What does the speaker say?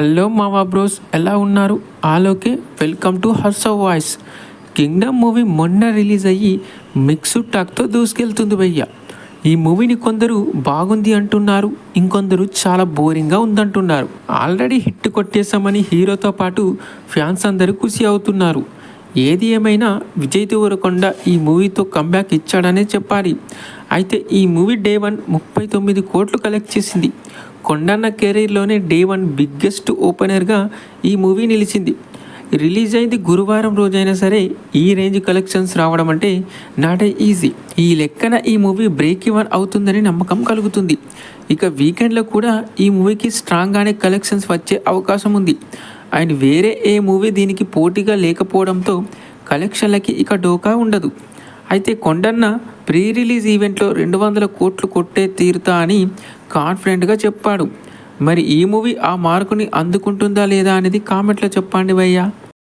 Hello మావా bros ఎలా ఉన్నారు? ఆలోకే welcome to hers of voice Kingdom movie మొన్న రిలీజ్ అయ్యి మిక్స్డ్ టాక్తో దూసుకెళ్తుంది భయ్య. ఈ మూవీని కొందరు బాగుంది అంటున్నారు ఇంకొందరు చాలా బోరింగ్గా ఉందంటున్నారు. ఆల్రెడీ హిట్ కొట్టేశామని హీరోతో పాటు ఫ్యాన్స్ అందరూ ఖుషి అవుతున్నారు. ఏది ఏమైనా విజయ్ దేవరకొండ ఈ మూవీతో కంబ్యాక్ ఇచ్చాడనే చెప్పాలి. అయితే ఈ మూవీ డే వన్ ముప్పై తొమ్మిది కోట్లు కలెక్ట్ చేసింది. కొండన్న కెరీర్లోనే డే వన్ బిగ్గెస్ట్ ఓపెనర్గా ఈ మూవీ నిలిచింది. రిలీజ్ అయింది గురువారం రోజైనా సరే ఈ రేంజ్ కలెక్షన్స్ రావడం అంటే నాట్ ఈజీ ఈ లెక్కన ఈ మూవీ బ్రేక్ ఇవన్ అవుతుందని నమ్మకం కలుగుతుంది. ఇక వీకెండ్లో కూడా ఈ మూవీకి స్ట్రాంగ్గానే కలెక్షన్స్ వచ్చే అవకాశం ఉంది. అండ్ వేరే ఏ మూవీ దీనికి పోటీగా లేకపోవడంతో కలెక్షన్లకి ఇక డోకా ఉండదు. అయితే కొండన్న ప్రీ రిలీజ్ ఈవెంట్లో రెండు వందల కోట్లు కొట్టే తీరుతా అని కాన్ఫిడెంట్గా చెప్పాడు. మరి ఈ మూవీ ఆ మార్కుని అందుకుంటుందా లేదా అనేది కామెంట్లో చెప్పండి భయ్యా.